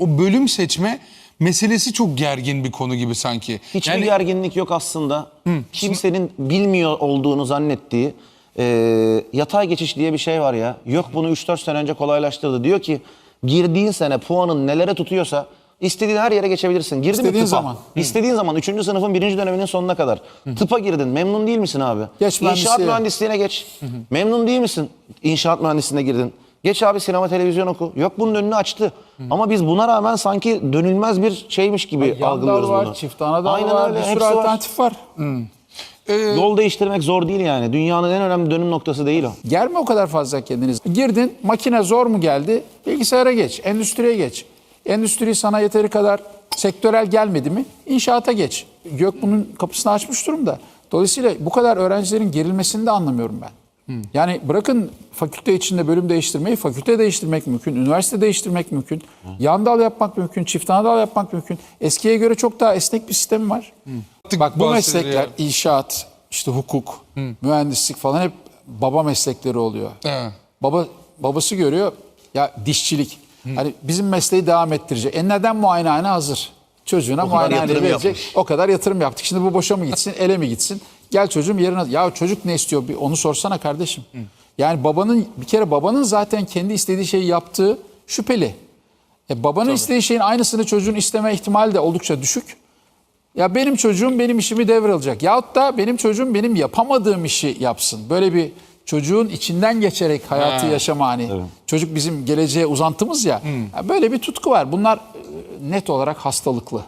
o bölüm seçme meselesi çok gergin bir konu gibi sanki. Hiçbir yani gerginlik yok aslında. Kimsenin bilmiyor olduğunu zannettiği e, yatay geçiş diye bir şey var ya. Yok bunu 3-4 sene önce kolaylaştırdı. Diyor ki girdiğin sene puanın nelere tutuyorsa istediğin her yere geçebilirsin. Girdin mi İstediğin tıpa? zaman. İstediğin zaman 3. sınıfın 1. döneminin sonuna kadar. Tıpa girdin. Memnun değil misin abi? Geç İnşaat mühendisliğine geç. Memnun değil misin? İnşaat mühendisliğine girdin. Geç abi sinema televizyon oku. Yok bunun önünü açtı. Ama biz buna rağmen sanki dönülmez bir şeymiş gibi Yan algılıyoruz var, bunu. çift ana dal Aynen var, öyle, bir sürü hepsi var. alternatif var. Yol değiştirmek zor değil yani. Dünyanın en önemli dönüm noktası değil o. Germe o kadar fazla kendiniz. Girdin, makine zor mu geldi? Bilgisayara geç, endüstriye geç. Endüstri sana yeteri kadar sektörel gelmedi mi? İnşaata geç. Gök bunun kapısını açmış durumda. Dolayısıyla bu kadar öğrencilerin gerilmesini de anlamıyorum ben. Yani bırakın fakülte içinde bölüm değiştirmeyi, fakülte değiştirmek mümkün, üniversite değiştirmek mümkün, yan dal yapmak mümkün, çift ana dal yapmak mümkün. Eskiye göre çok daha esnek bir sistem var. Bak bu meslekler, şeyler- inşaat, işte hukuk, mühendislik falan hep baba meslekleri oluyor. Evet. Baba babası görüyor ya dişçilik. Hani bizim mesleği devam ettirecek. E neden muayenehane hazır? Çocuğuna kadar muayenehane yatırım verecek. yapmış. O kadar yatırım yaptık. Şimdi bu boşa mı gitsin, ele mi gitsin? Gel çocuğum yerine. Ya çocuk ne istiyor? Bir onu sorsana kardeşim. Yani babanın bir kere babanın zaten kendi istediği şeyi yaptığı şüpheli. E babanın istediği şeyin aynısını çocuğun isteme ihtimali de oldukça düşük. Ya benim çocuğum benim işimi devralacak. Yahut da benim çocuğum benim yapamadığım işi yapsın. Böyle bir çocuğun içinden geçerek hayatı yaşama hani. Çocuk bizim geleceğe uzantımız ya. Ya Böyle bir tutku var. Bunlar net olarak hastalıklı.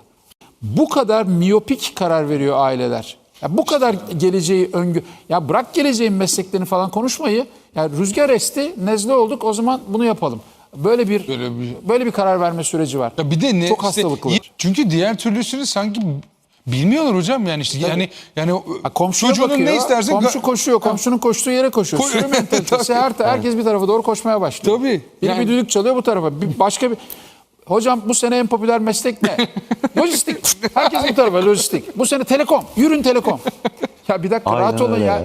Bu kadar miyopik karar veriyor aileler. Ya bu kadar geleceği öngü... Ya bırak geleceğin mesleklerini falan konuşmayı. Ya rüzgar esti, nezle olduk o zaman bunu yapalım. Böyle bir Böyle böyle bir- bir, karar verme süreci var. Ya bir de ne Çok işte- hastalıklı. çünkü diğer türlüsünü sanki bilmiyorlar hocam yani işte yani yani o- Ha, komşuya çocuğunun bakıyor. ne isterse komşu koşuyor. Komşunun koştuğu yere koşuyor. Ko- Sürü mentalitesi her, herkes bir tarafa doğru koşmaya başlıyor. Tabii. Biri Yani- bir düdük çalıyor bu tarafa. Bir başka bir Hocam bu sene en popüler meslek ne? lojistik. Herkes bu tarafa lojistik. Bu sene telekom. Yürün telekom. Ya bir dakika Aynen rahat olun öyle ya. ya.